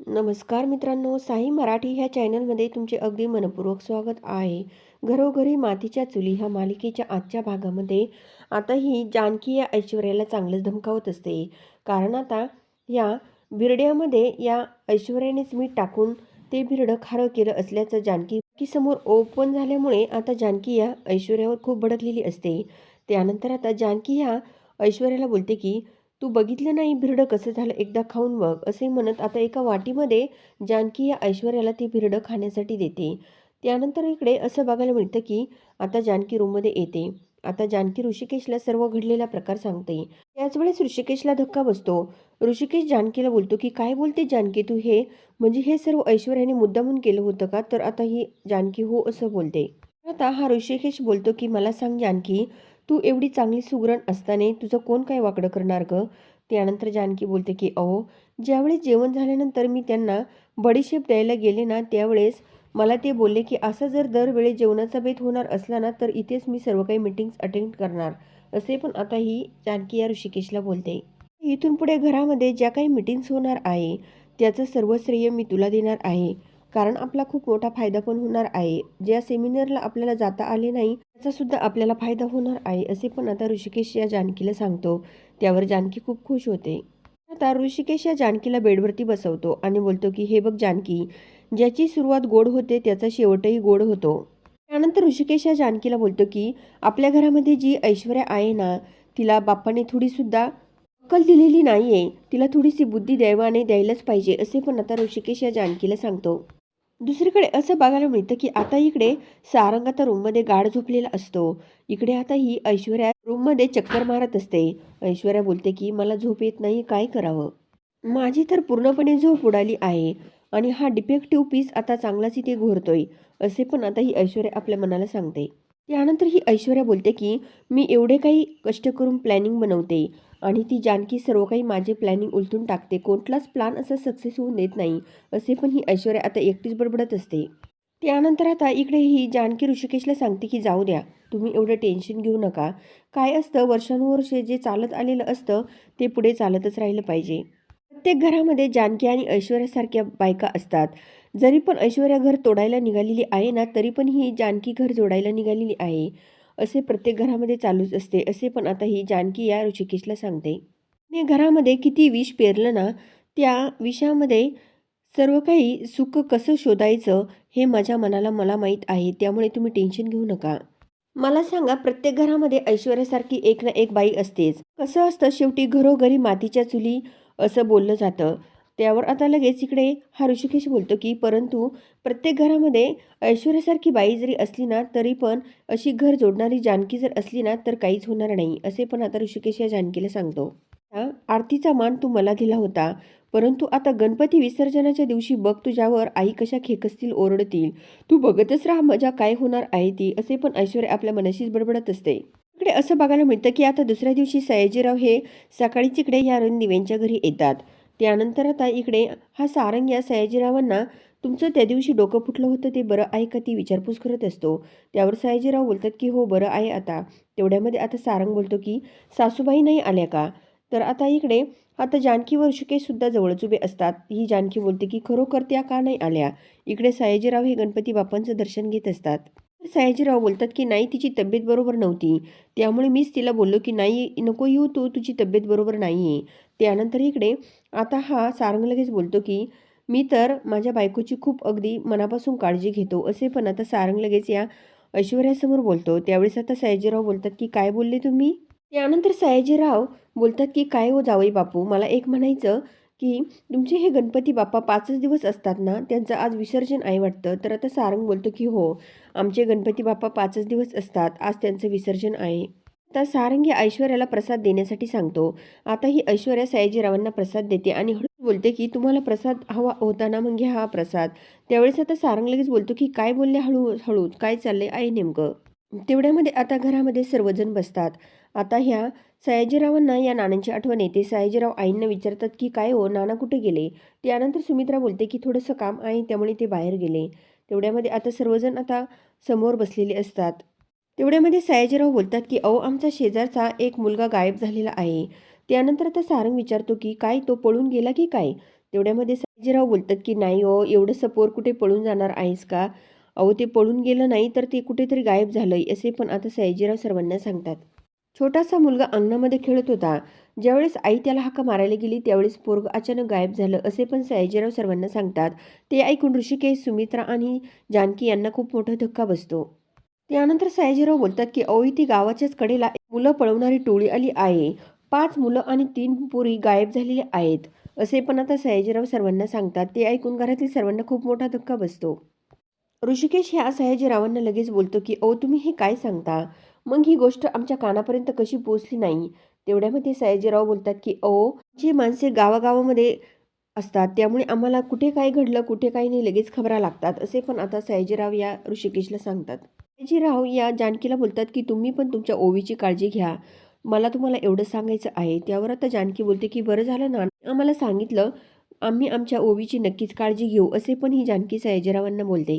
नमस्कार मित्रांनो साई मराठी ह्या चॅनलमध्ये तुमचे अगदी मनपूर्वक स्वागत आहे. घरोघरी मातीच्या चुली ह्या मालिकेच्या आजच्या भागामध्ये. आता ही जानकी या ऐश्वर्याला चांगलंच धमकावत असते. कारण आता या बिरड्यामध्ये या ऐश्वर्यानेच मीठ टाकून ते बिरडं खारं केलं असल्याचं जानकी की समोर ओपन झाल्यामुळे आता जानकी या ऐश्वर्यावर खूप भडकलेली असते. त्यानंतर आता जानकी ह्या ऐश्वर्याला बोलते की तू बघितलं नाही भिरडं कसं झालं? एकदा खाऊन बघ असे म्हणत आता एका वाटीमध्ये जानकी या ऐश्वर्याला ती भिरडं खाण्यासाठी देते. त्यानंतर इकडे असं बघायला मिळतं की आता जानकी रूममध्ये येते. आता जानकी ऋषिकेशला सर्व घडलेला प्रकार सांगते. त्याच वेळेस ऋषिकेशला धक्का बसतो. ऋषिकेश जानकीला बोलतो की काय बोलते जानकी तू हे? म्हणजे हे सर्व ऐश्वर्याने मुद्दामून केलं होतं का? तर आता ही जानकी हो असं बोलते. आता हा ऋषिकेश बोलतो की मला सांग जानकी तू एवढी चांगली सुगरण असताना तुझं कोण काय वाकडं करणार गं? त्यानंतर जानकी बोलते की अहो ज्यावेळेस जेवण झाल्यानंतर मी त्यांना बडीशेप द्यायला गेले ना त्यावेळेस मला ते बोलले की असं जर दरवेळी जेवणाचा बेत होणार असला ना तर इथेच मी सर्व काही मीटिंग्स अटेंड करणार. असे पण आता ही जानकी या ऋषिकेशला बोलते. इथून पुढे घरामध्ये ज्या काही मीटिंग्स होणार आहे त्याचं सर्व श्रेय मी तुला देणार आहे. कारण आपला खूप मोठा फायदा पण होणार आहे. ज्या सेमिनारला आपल्याला जाता आले नाही त्याचासुद्धा आपल्याला फायदा होणार आहे असे पण आता ऋषिकेश या जानकीला सांगतो. त्यावर जानकी खूप खुश होते. आता ऋषिकेश या जानकीला बेडवरती बसवतो आणि बोलतो की हे बघ जानकी ज्याची सुरुवात गोड होते त्याचा शेवटही गोड होतो. त्यानंतर ऋषिकेश या जानकीला बोलतो की आपल्या घरामध्ये जी ऐश्वर्या आहे ना तिला बाप्पाने थोडीसुद्धा अक्कल दिलेली नाही आहे तिला थोडीशी बुद्धी दैवाने द्यायलाच पाहिजे असे पण आता ऋषिकेश या जानकीला सांगतो. दुसरीकडे असं बघायला मिळतं की आता इकडे सारंग आता रूममध्ये गाढ झोपलेला असतो. इकडे आता ही ऐश्वर्या रूममध्ये चक्कर मारत असते. ऐश्वर्या बोलते की मला झोप येत नाही काय करावं? माझी तर पूर्णपणे झोप उडाली आहे आणि हा डिफेक्टिव्ह पीस आता चांगलाच इथे घोरतोय असे पण आता ही ऐश्वर्या आपल्या मनाला सांगते. त्यानंतर ही ऐश्वर्या बोलते की मी एवढे काही कष्ट करून प्लॅनिंग बनवते. आणि ती जानकी सर्व काही माझे प्लॅनिंग उलटून टाकते. कोणताच प्लॅन असा सक्सेस होऊन देत नाही. असे पण ही ऐश्वर्या आता एकटीच बडबडत असते. त्यानंतर आता इकडे ही जानकी ऋषिकेशला सांगते की जाऊ द्या. तुम्ही एवढं टेन्शन घेऊ नका. काय असतं? वर्षानुवर्षे जे चालत आलेलं असतं ते पुढे चालतच राहिलं पाहिजे. प्रत्येक घरामध्ये जानकी आणि ऐश्वर्यासारख्या बायका असतात. जरी पण ऐश्वर्या घर तोडायला निघालेली आहे ना तरी पण ही जानकी घर जोडायला निघालेली आहे. असे प्रत्येक घरामध्ये चालूच असते असे पण आता ही जानकी या ऋषिकेशला सांगते. मी घरामध्ये किती विष पेरलं ना त्या विषामध्ये सर्व काही सुख कसं शोधायचं हे माझ्या मनाला मला माहीत आहे त्यामुळे तुम्ही टेन्शन घेऊ नका. मला सांगा प्रत्येक घरामध्ये ऐश्वर्यासारखी एक ना एक बाई असतेच. कसं असतं शेवटी घरोघरी मातीच्या चुली असं बोललं जातं. त्यावर आता लगेच इकडे हा ऋषिकेश बोलतो की परंतु प्रत्येक घरामध्ये ऐश्वर्यासारखी बाई जरी असली ना तरी पण अशी घर जोडणारी जानकी जर असली ना तर काहीच होणार नाही असे पण आता ऋषिकेश या जानकीला सांगतो. आरतीचा मान तू मला दिला होता परंतु आता गणपती विसर्जनाच्या दिवशी बघ तुझ्यावर आई कशा खेकसतील ओरडतील. तू बघतच राहा मजा काय होणार आहे ती असे पण ऐश्वर्या आपल्या मनाशीच बडबडत असते. इकडे असं बघायला मिळतं की आता दुसऱ्या दिवशी सयाजीराव हे सकाळीच इकडे या रणदिव्यांच्या घरी येतात. त्यानंतर आता इकडे हा सारंग या सयाजीरावांना तुमचं त्या दिवशी डोकं फुटलं होतं ते बरं आहे का ती विचारपूस करत असतो. त्यावर सयाजीराव बोलतात की हो बरं आहे आता. तेवढ्यामध्ये आता सारंग बोलतो की सासूबाई नाही आल्या का? तर आता इकडे आता जानकी व ऋषिकेशसुद्धा जवळच उभे असतात. ही जानकी बोलते की खरोखर त्या का नाही आल्या? इकडे सयाजीराव हे गणपती बाप्पांचं दर्शन घेत असतात. सयाजीराव बोलतात की नाही तिची तब्येत बरोबर नव्हती. त्यामुळे मीच तिला बोललो की नाही नको येऊ तू तुझी तब्येत बरोबर नाही आहे त्यानंतर इकडे आता हा सारंग लगेच बोलतो की मी तर माझ्या बायकोची खूप अगदी मनापासून काळजी घेतो असे पण आता सारंग लगेच या ऐश्वर्यासमोर बोलतो. त्यावेळेस आता सयाजीराव बोलतात की काय बोलले तुम्ही? त्यानंतर सयाजीराव बोलतात की काय हो जावई बापू मला एक म्हणायचं की तुमचे हे गणपती बाप्पा पाचच दिवस असतात ना त्यांचं आज विसर्जन आहे वाटतं. तर आता सारंग बोलतो की हो आमचे गणपती बाप्पा पाचच दिवस असतात. आज त्यांचं विसर्जन आहे. आता सारंग या ऐश्वर्याला प्रसाद देण्यासाठी सांगतो. आता ही ऐश्वर्या सयाजीरावांना प्रसाद देते आणि हळूच बोलते की तुम्हाला प्रसाद हवा होता ना मग घ्या हा प्रसाद. त्यावेळेस आता सारंग लगेच बोलतो की काय बोलले हळू हळू काय चाललंय आहे नेमकं? तेवढ्यामध्ये आता घरामध्ये सर्वजण बसतात. आता ह्या सयाजीरावांना या नानांची आठवण येते. सयाजीराव आईंना विचारतात की काय हो नाना कुठे गेले? त्यानंतर सुमित्रा बोलते की थोडंसं काम आहे. त्यामुळे ते बाहेर गेले. तेवढ्यामध्ये आता सर्वजण आता समोर बसलेले असतात. तेवढ्यामध्ये सयाजीराव बोलतात की अहो आमचा शेजारचा एक मुलगा गायब झालेला आहे. त्यानंतर आता सारंग विचारतो की काय तो पळून गेला की काय? तेवढ्यामध्ये सयाजीराव बोलतात की नाही हो एवढंसं पोर कुठे पळून जाणार आहेस का? अहो ते पळून गेलं नाही तर ते कुठेतरी गायब झालंय असे पण आता सयाजीराव सर्वांना सांगतात. छोटासा मुलगा अंगणामध्ये खेळत होता. ज्यावेळेस आई त्याला हाका मारायला गेली त्यावेळेस पोरग अचानक गायब झालं असे पण सयाजीराव सर्वांना सांगतात. ते ऐकून ऋषिकेश सुमित्रा आणि जानकी यांना खूप मोठा धक्का बसतो. त्यानंतर सयाजीराव बोलतात की अहो ती गावाच्याच कडेला मुलं पळवणारी टोळी आली आहे. पाच मुलं आणि तीन पोरी गायब झालेले आहेत. असे पण आता सयाजीराव सर्वांना सांगतात. ते ऐकून घरातील सर्वांना खूप मोठा धक्का बसतो. ऋषिकेश ह्या सयाजीरावांना लगेच बोलतो की ओ तुम्ही हे काय सांगता? मग ही गोष्ट आमच्या कानापर्यंत कशी पोचली नाही? तेवढ्यामध्ये सयाजीराव बोलतात की ओ जे माणसे गावागावामध्ये असतात त्यामुळे आम्हाला कुठे काय घडलं कुठे काय नाही लगेच खबरा लागतात असे पण आता सयाजीराव या ऋषिकेशला सांगतात. सयाजीराव या जानकीला बोलतात की तुम्ही पण तुमच्या ओवीची काळजी घ्या. मला तुम्हाला एवढं सांगायचं आहे. त्यावर आता जानकी बोलते की बरं झालं ना आम्हाला सांगितलं आम्ही आमच्या ओवीची नक्कीच काळजी घेऊ असे पण ही जानकी सयाजीरावांना बोलते.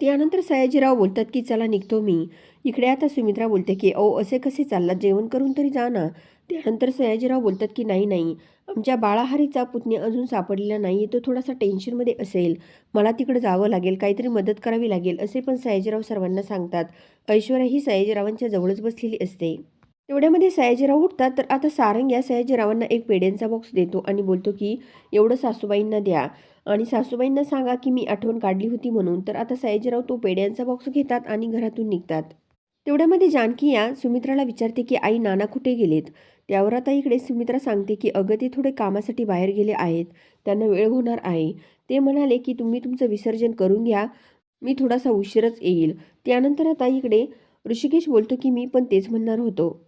त्यानंतर सयाजीराव बोलतात की चला निघतो मी. इकडे आता सुमित्रा बोलते की ओ असे कसे चाललात? जेवण करून तरी जा ना. त्यानंतर सयाजीराव बोलतात की नाही नाही. आमच्या बाळाहारीचा पुतणी अजून सापडलेला नाही तो थोडासा टेन्शनमध्ये असेल. मला तिकडे जावं लागेल काहीतरी मदत करावी लागेल असे पण सयाजीराव सर्वांना सांगतात. ऐश्वर्या ही सयाजीरावांच्या जवळच बसलेली असते. तेवढ्यामध्ये सयाजीराव उठतात तर आता सारंग या सयाजीरावांना एक पेड्यांचा बॉक्स देतो आणि बोलतो की एवढं सासूबाईंना द्या. आणि सासूबाईंना सांगा की मी आठवण काढली होती म्हणून. तर आता सयाजीराव तो पेड्यांचा बॉक्स घेतात आणि घरातून निघतात. तेवढ्यामध्ये जानकी या सुमित्राला विचारते की आई नाना कुठे गेलेत? त्यावर आता इकडे सुमित्रा सांगते की अगं ते थोडे कामासाठी बाहेर गेले आहेत. त्यांना वेळ होणार आहे. ते म्हणाले की तुम्ही तुमचं विसर्जन करून घ्या. मी थोडासा उशीरच येईल. त्यानंतर आता इकडे ऋषिकेश बोलतो की मी पण तेच म्हणणार होतो.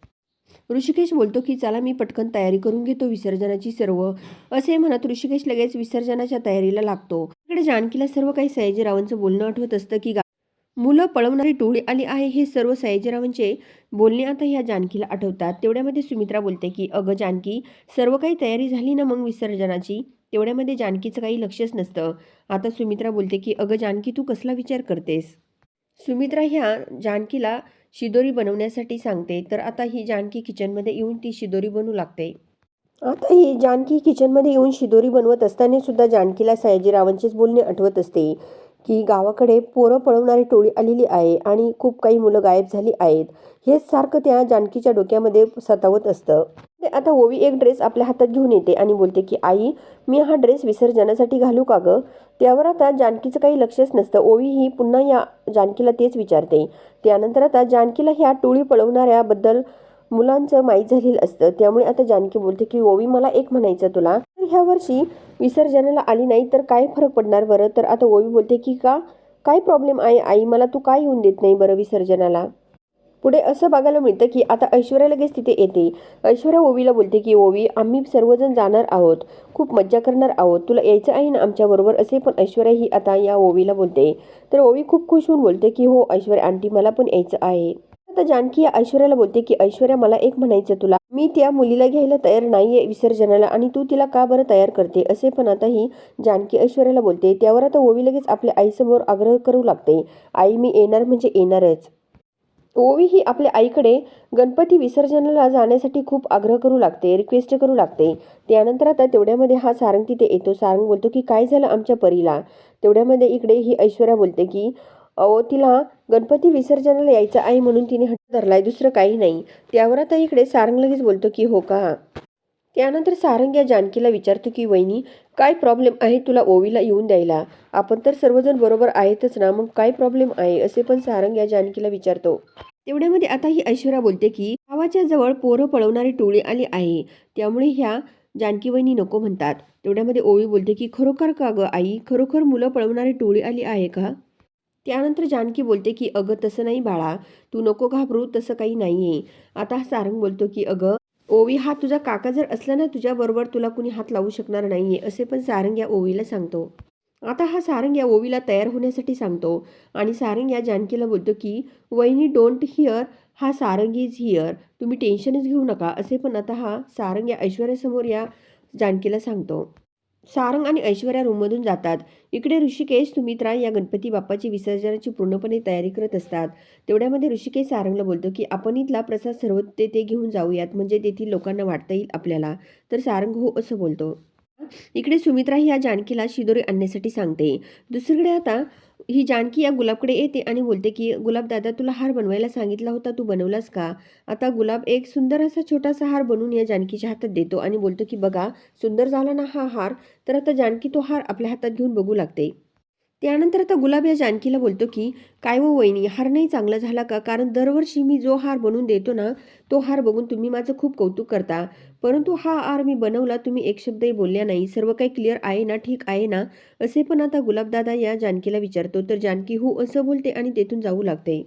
ऋषिकेश बोलतो की चला मी पटकन तयारी करून घेतो विसर्जनाची सर्व. असे म्हणत ऋषिकेश लगेच विसर्जनाच्या तयारीला लागतो. इकडे जानकीला सर्व काही सयाजीरावांचं बोलणं आठवत असतं की गा- मुलं पळवणारी टोळी आली आहे हे सर्व सयाजीरावांचे बोलणे आता ह्या जानकीला आठवतात. तेवढ्यामध्ये सुमित्रा बोलते की अगं जानकी सर्व काही तयारी झाली ना मग विसर्जनाची तेवढ्यामध्ये जानकीचं काही लक्षच नसतं. आता सुमित्रा बोलते की अगं जानकी तू कसला विचार करतेस सुमित्रा ह्या जानकीला शिदोरी बनवण्यासाठी सांगते. तर आता ही जानकी किचनमध्ये येऊन ती शिदोरी बनवू लागते. आता ही जानकी किचनमध्ये येऊन शिदोरी बनवत असताना सुद्धा जानकीला सयाजीरावांचेच बोलणे आठवत असते. की गावाकडे पोरं पळवणारी टोळी आलेली आहे आणि खूप काही मुलं गायब झाली आहेत. हेच सारखं त्या जानकीच्या डोक्यामध्ये सतावत असतं. ते आता ओवी एक ड्रेस आपल्या हातात घेऊन येते आणि बोलते की आई मी हा ड्रेस विसर्जनासाठी घालू का गं? त्यावर आता जानकीचं काही लक्षच नसतं. ओवी ही पुन्हा या जानकीला तेच विचारते. त्यानंतर आता जानकीला ह्या टोळी पळवणाऱ्याबद्दल मुलांचं माहीत झालेलं असतं. त्यामुळे आता जानकी बोलते की ओवी मला एक म्हणायचं तुला. ह्या वर्षी विसर्जनाला आली नाही तर काय फरक पडणार बरं? तर आता ओवी बोलते की का? काय प्रॉब्लेम आहे आई? मला तू काय येऊन देत नाही बरं विसर्जनाला? पुढे असं बघायला मिळतं की आता ऐश्वर्या लगेच तिथे येते. ऐश्वर्या ओवीला बोलते की ओवी आम्ही सर्वजण जाणार आहोत. खूप मज्जा करणार आहोत. तुला यायचं आहे ना आमच्याबरोबर असे पण ऐश्वर्या ही आता या ओवीला बोलते. तर ओवी खूप खुश होऊन बोलते की हो ऐश्वर्या आंटी मला पण यायचं आहे. आता जानकी या ऐश्वर्याला बोलते की ऐश्वर्या मला एक म्हणायचं तुला. मी त्या मुलीला घ्यायला तयार नाही आहे विसर्जनाला आणि तू तिला का बरं तयार करते? असे पण आता ही जानकी ऐश्वर्याला बोलते. त्यावर आता ओवी लगेच आपल्या आईसमोर आग्रह करू लागते. आई मी येणार म्हणजे येणारच. ओवी ही आपल्या आईकडे गणपती विसर्जनाला जाण्यासाठी खूप आग्रह करू लागते रिक्वेस्ट करू लागते. त्यानंतर आता तेवढ्यामध्ये हा सारंग तिथे येतो. सारंग बोलतो की काय झालं आमच्या परीला? तेवढ्यामध्ये इकडे ही ऐश्वर्या बोलते की अहो तिला गणपती विसर्जनाला यायचं आहे म्हणून तिने हट्ट धरलाय दुसरं काही नाही. त्यावर आता इकडे सारंग लगेच बोलतो की हो का? त्यानंतर सारंग या जानकीला विचारतो की वहिनी काय प्रॉब्लेम आहे तुला ओवीला येऊन द्यायला? आपण तर सर्वजण बरोबर आहेतच ना मग काय प्रॉब्लेम आहे? असे पण सारंग या जानकीला विचारतो. तेवढ्यामध्ये आता ही ऐश्वर्या बोलते की गावाच्या जवळ पोरं पळवणारी टोळी आली आहे. त्यामुळे ह्या जानकी वहिनी नको म्हणतात. तेवढ्यामध्ये ओवी बोलते की खरोखर का गं आई? खरोखर मुलं पळवणारी टोळी आली आहे का? त्यानंतर जानकी बोलते की अगं तसं नाही बाळा तू नको घाबरू तसं काही नाही आहे आता हा सारंग बोलतो की अगं ओवी हा तुझा काका जर असला ना तुझ्याबरोबर तुला कुणी हात लावू शकणार नाही आहे असे पण सारंग या ओवीला सांगतो. आता हा सारंग या ओवीला तयार होण्यासाठी सांगतो आणि सारंग या जानकीला बोलतो की वहिनी डोंट हिअर हा सारंग इज हिअर तुम्ही टेन्शनच घेऊ नका असे पण आता हा सारंग या ऐश्वर्यासमोर या जानकीला सांगतो. सारंग आणि ऐश्वर्या रूममधून जातात. इकडे ऋषिकेश सुमित्रा या गणपती बाप्पाची विसर्जनाची पूर्णपणे तयारी करत असतात. तेवढ्यामध्ये ऋषिकेश सारंगला बोलतो की आपण इथला प्रसाद सर्व ते ते घेऊन जाऊयात म्हणजे तेथील लोकांना वाटता येईल आपल्याला. तर सारंग हो असं बोलतो. इकडे सुमित्रा ही या जानकीला शिदोरी आणण्यासाठी सांगते. दुसरीकडे आता ही जानकी या गुलाबकडे येते आणि बोलते की गुलाब दादा तुला हार बनवायला सांगितला होता तू बनवलास का? आता गुलाब एक सुंदर असा छोटासा हार बनवून या जानकीच्या हातात देतो आणि बोलतो की बघा सुंदर झाला ना हा हार तर आता जानकी तो हार आपल्या हातात घेऊन बघू लागते. त्यानंतर आता गुलाब या जानकीला बोलतो की काय वो वहिनी हार नाही चांगला झाला का? कारण दरवर्षी मी जो हार बनवून देतो ना तो हार बघून तुम्ही माझं खूप कौतुक करता. परंतु हा हार मी बनवला तुम्ही एक शब्दही बोलल्या नाही. सर्व काही क्लिअर आहे ना ठीक आहे ना? असे पण आता गुलाबदादा या जानकीला विचारतो. तर जानकी हो असं बोलते आणि तेथून जाऊ लागते.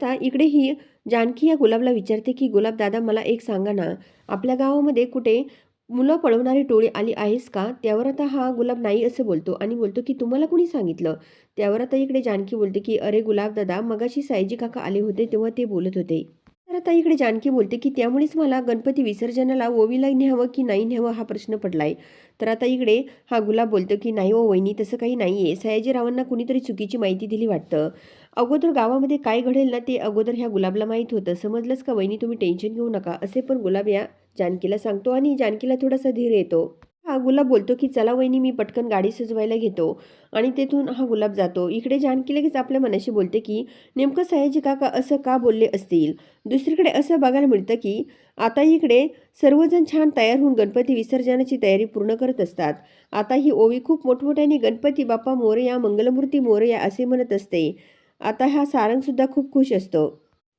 आता इकडे ही जानकी या गुलाबला विचारते की गुलाबदादा मला एक सांगा ना आपल्या गावामध्ये कुठे मुलं पळवणारी टोळी आली आहेस का? त्यावर आता हा गुलाब नाही असं बोलतो आणि बोलतो की तुम्हाला कुणी सांगितलं? त्यावर आता इकडे जानकी बोलते की अरे गुलाब दादा मगाशी सायजी काका आले होते तेव्हा ते बोलत होते. तर आता इकडे जानकी बोलते की त्यामुळेच मला गणपती विसर्जनाला ओवीला न्यावं की नाही न्यावं हा प्रश्न पडलाय? तर आता इकडे हा गुलाब बोलतो की नाही ओ वहिनी तसं काही नाही आहे सयाजीरावांना कुणीतरी चुकीची माहिती दिली वाटतं. अगोदर गावामध्ये काय घडेल ना ते अगोदर ह्या गुलाबला माहीत होतं. समजलंच का वहिनी तुम्ही टेन्शन घेऊ नका. असे पण गुलाब या जानकीला सांगतो आणि जानकीला थोडासा धीर येतो. हा गुलाब बोलतो की चला वहिनी मी पटकन गाडी सजवायला घेतो. आणि तेथून हा गुलाब जातो. इकडे जानकी लगेच आपल्या मनाशी बोलते की नेमकं सयाजी काका असं का बोलले असतील? दुसरीकडे असं बघायला मिळतं की आता इकडे सर्वजण छान तयार होऊन गणपती विसर्जनाची तयारी पूर्ण करत असतात. आता ही ओवी खूप मोठमोठ्याने गणपती बाप्पा मोरया मंगलमूर्ती मोरया असे म्हणत असते. आता हा सारंगसुद्धा खूप खुश असतो.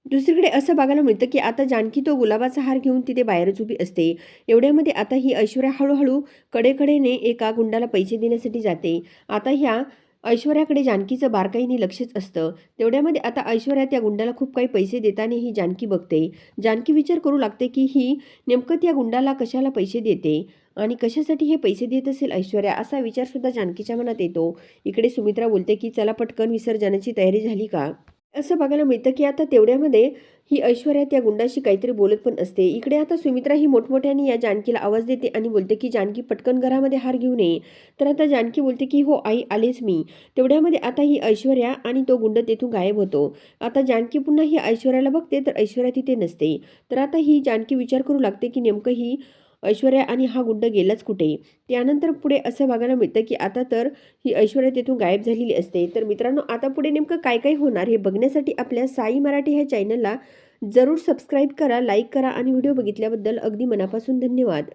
दुसरीकडे असं बघायला मिळतं की आता जानकी तो गुलाबाचा हार घेऊन तिथे बाहेरच उभी असते. एवढ्यामध्ये आता ही ऐश्वर्या हळूहळू कडेकडेने एका गुंडाला पैसे देण्यासाठी जाते. आता ह्या ऐश्वर्याकडे जानकीचं बारकाईने लक्षच असतं. तेवढ्यामध्ये आता ऐश्वर्या त्या गुंडाला खूप काही पैसे देताना ही जानकी बघते. जानकी विचार करू लागते की ही नेमकं त्या गुंडाला कशाला पैसे देते आणि कशासाठी हे पैसे देत असेल ऐश्वर्या असा विचारसुद्धा जानकीच्या मनात येतो. इकडे सुमित्रा बोलते की चला पटकन विसर्जनाची तयारी झाली का? असं बघायला मिळतं की आता तेवढ्यामध्ये ही ऐश्वर्या त्या गुंडाशी काहीतरी बोलत पण असते. इकडे आता सुमित्रा ही मोठमोठ्याने या जानकीला आवाज देते आणि बोलते की जानकी पटकन घरामध्ये हार घेऊ नये. तर आता जानकी बोलते की हो आई आलेच मी. तेवढ्यामध्ये आता ही ऐश्वर्या आणि तो गुंड तेथून गायब होतो. आता जानकी पुन्हा ही ऐश्वर्याला बघते तर ऐश्वर्या तिथे नसते. तर आता ही जानकी विचार करू लागते की नेमकं ही ऐश्वर्या आणि हा गुंड गेलाच कुठे त्यानंतर पुढे असं बघायला मिळतं की आता तर ही ऐश्वर्या तिथून गायब झालेली असते. तर मित्रांनो आता पुढे नेमकं काय काय होणार हे बघण्यासाठी आपल्या साई मराठी ह्या चॅनलला जरूर सबस्क्राईब करा लाईक करा आणि व्हिडिओ बघितल्याबद्दल अगदी मनापासून धन्यवाद.